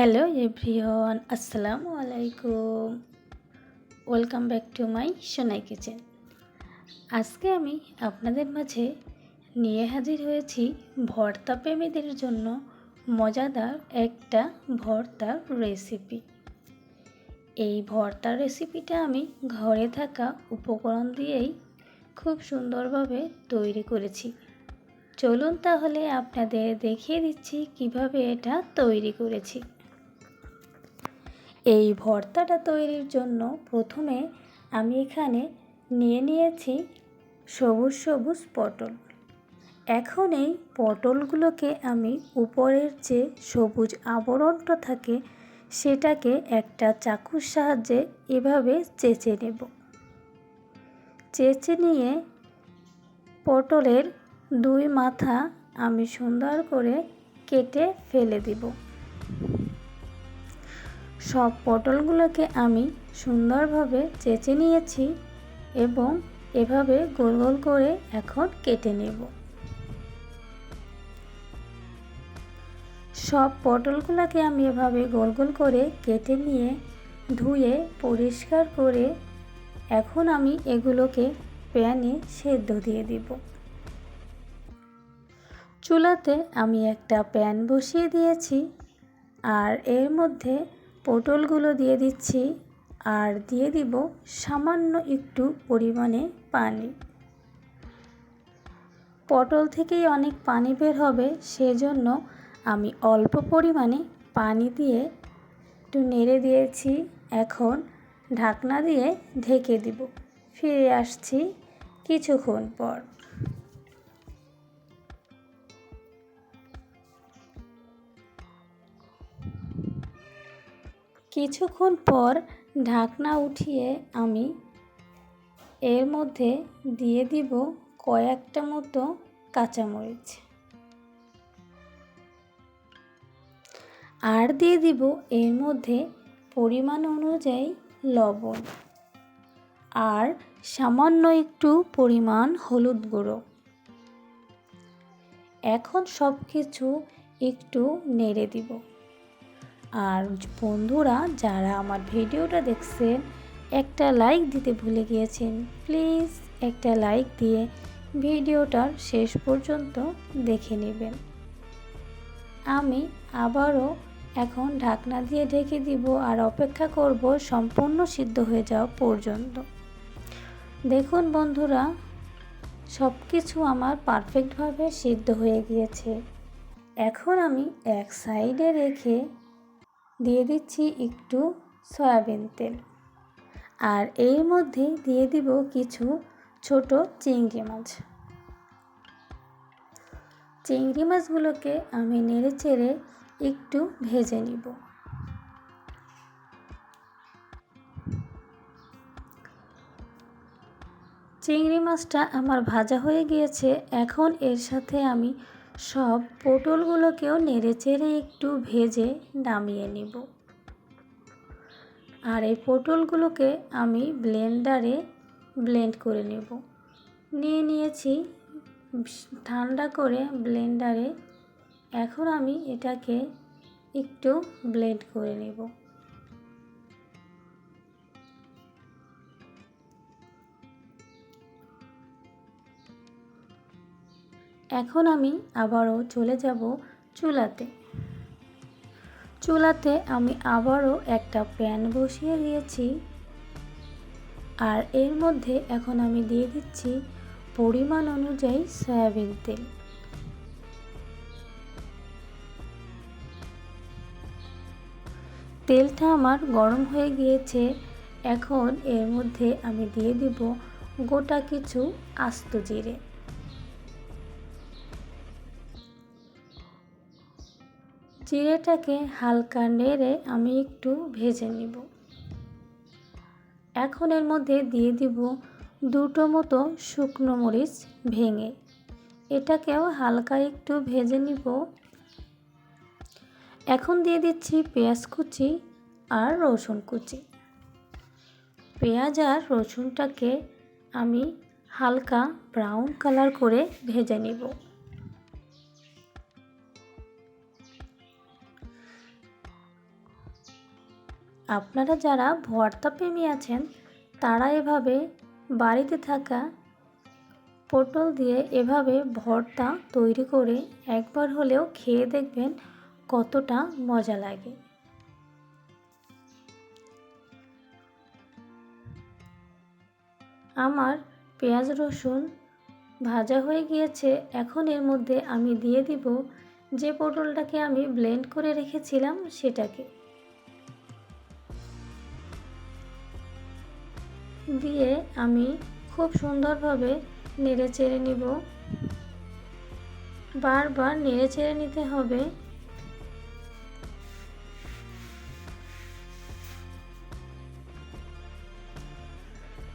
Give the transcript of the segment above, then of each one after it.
Hello everyone, আসসালামু আলাইকুম। Welcome back to my Sonai kitchen. আজকে আমি আপনাদের মাঝে নিয়ে হাজির হয়েছি ভর্তা প্রেমীদের জন্য মজাদার একটা ভর্তার রেসিপি। এই ভর্তার রেসিপিটা আমি ঘরে থাকা উপকরণ দিয়েই খুব সুন্দরভাবে তৈরি করেছি। চলুন তাহলে আপনাদের দেখিয়ে দিচ্ছি কীভাবে এটা তৈরি করেছি। এই ভর্তাটা তৈরির জন্য প্রথমে আমি এখানে নিয়ে নিয়েছি সবুজ সবুজ পটল। এখন এই পটলগুলোকে আমি উপরের যে সবুজ আবরণটা থাকে, সেটাকে একটা চাকুর সাহায্যে এভাবে চেঁচে নেব। চেঁচে নিয়ে পটলের দুই মাথা আমি সুন্দর করে কেটে ফেলে দিব। সব পটলগুলোকে আমি সুন্দরভাবে চেঁচে নিয়েছি এবং এভাবে গোল গোল করে এখন কেটে নেব। সব পটলগুলোকে আমি এভাবে গোল গোল করে কেটে নিয়ে ধুয়ে পরিষ্কার করে এখন আমি এগুলোকে প্যানে সেদ্ধ দিয়ে দিব। চুলাতে আমি একটা প্যান বসিয়ে দিয়েছি আর এর মধ্যে পটলগুলো দিয়ে দিচ্ছি আর দিয়ে দিব সামান্য একটু পরিমাণে পানি। পটল থেকেই অনেক পানি বের হবে, সেজন্য আমি অল্প পরিমাণে পানি দিয়ে একটু নেড়ে দিয়েছি। এখন ঢাকনা দিয়ে ঢেকে দিব। ফিরে আসছি কিছুক্ষণ পর। কিছুক্ষণ পর ঢাকনা উঠিয়ে আমি এর মধ্যে দিয়ে দিব কয়েকটা মতো কাঁচামরিচ। আর দিয়ে দিব এর মধ্যে পরিমাণ অনুযায়ী লবণ। আর সামান্য একটু পরিমাণ হলুদ গুঁড়ো। এখন সব কিছু একটু নেড়ে দিব। আর বন্ধুরা যারা আমার ভিডিওটা দেখছেন, একটা লাইক দিতে ভুলে গিয়েছেন প্লিজ একটা লাইক দিয়ে ভিডিওটার শেষ পর্যন্ত দেখে নেবেন। আমি আবারও এখন ঢাকনা দিয়ে ঢেকে দিব আর অপেক্ষা করব সম্পূর্ণ সিদ্ধ হয়ে যাওয়া পর্যন্ত। দেখুন বন্ধুরা সব কিছু আমার পারফেক্টভাবে সিদ্ধ হয়ে গিয়েছে। এখন আমি এক সাইডে রেখে দিয়ে দিচ্ছি একটু সয়াবিন তেল। আর এর মধ্যে দিয়ে দিব কিছু ছোট চিংড়ি মাছ। চিংড়ি মাছগুলোকে আমি নেড়ে চেড়ে একটু ভেজে নিব। চিংড়ি মাছটা আমার ভাজা হয়ে গিয়েছে। এখন এর সাথে আমি সব পটলগুলোকেও নেড়ে চেড়ে একটু ভেজে নামিয়ে নিব। আর এই পটলগুলোকে আমি ব্লেন্ডারে ব্লেন্ড করে নেব। নিয়ে নিয়েছি ঠান্ডা করে ব্লেন্ডারে। এখন আমি এটাকে একটু ব্লেন্ড করে নেব। এখন আমি আবারও চলে যাব চুলাতে। চুলাতে আমি আবারও একটা প্যান বসিয়ে দিয়েছি। আর এর মধ্যে এখন আমি দিয়ে দিচ্ছি পরিমাণ অনুযায়ী সয়াবিন তেল। তেলটা আমার গরম হয়ে গিয়েছে। এখন এর মধ্যে আমি দিয়ে দিব গোটা কিছু আস্ত জিরে। জিরেটাকে হালকা নেড়ে আমি একটু ভেজে নিব। এখন এর মধ্যে দিয়ে দিব দুটো মতো শুকনো মরিচ ভেঙে। এটাকেও হালকা একটু ভেজে নিব। এখন দিয়ে দিচ্ছি পেঁয়াজ কুচি আর রসুন কুচি। পেঁয়াজ আর রসুনটাকে আমি হালকা ব্রাউন কালার করে ভেজে নিব। আপনারা যারা ভর্তা প্রেমী আছেন, তারা এভাবে বাড়িতে থাকা পটল দিয়ে এভাবে ভর্তা তৈরি করে একবার হলেও খেয়ে দেখবেন কতটা মজা লাগে। আমার পেঁয়াজ রসুন ভাজা হয়ে গিয়েছে, এখন এর মধ্যে আমি দিয়ে দিব যে পটলটাকে আমি ব্লেন্ড করে রেখেছিলাম সেটাকে। দিয়ে আমি খুব সুন্দরভাবে নেড়ে চেড়ে নিব। বারবার নেড়ে চেড়ে নিতে হবে।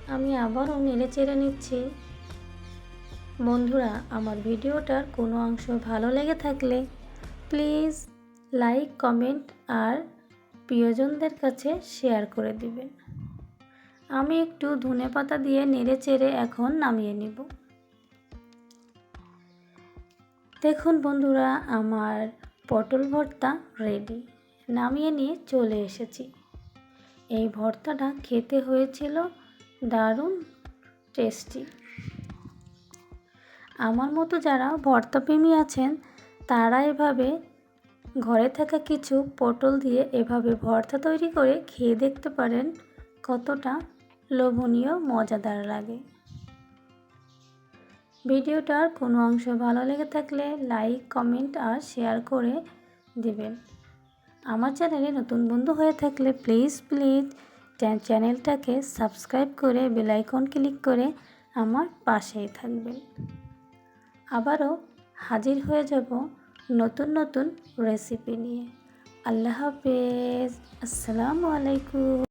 আমি আবারও নেড়ে চেড়ে নিচ্ছি। বন্ধুরা, আমার ভিডিওটার কোনো অংশ ভালো লেগে থাকলে প্লিজ লাইক, কমেন্ট আর প্রিয়জনদের কাছে শেয়ার করে দিবেন। আমি একটু ধনে পাতা দিয়ে নেড়ে চেড়ে এখন নামিয়ে নিব। দেখুন বন্ধুরা, আমার পটল ভর্তা রেডি নামিয়ে নিয়ে চলে এসেছি। এই ভর্তাটা খেতে হয়েছিল দারুণ টেস্টি আমার মতো যারা ভর্তাপ্রেমী আছেন, তারা এভাবে ঘরে থাকা কিছু পটল দিয়ে এভাবে ভর্তা তৈরি করে খেয়ে দেখতে পারেন কতটা লোভনীয়, মজাদার লাগে। ভিডিওটার কোনো অংশ ভালো লেগে থাকলে লাইক, কমেন্ট আর শেয়ার করে দেবেন। আমার চ্যানেলে নতুন বন্ধু হয়ে থাকলে প্লিজ প্লিজ চ্যানেলটাকে সাবস্ক্রাইব করে বেলাইকন ক্লিক করে আমার পাশেই থাকবেন। আবারও হাজির হয়ে যাব নতুন নতুন রেসিপি নিয়ে। আল্লাহ হাফেজ। আসসালামু আলাইকুম।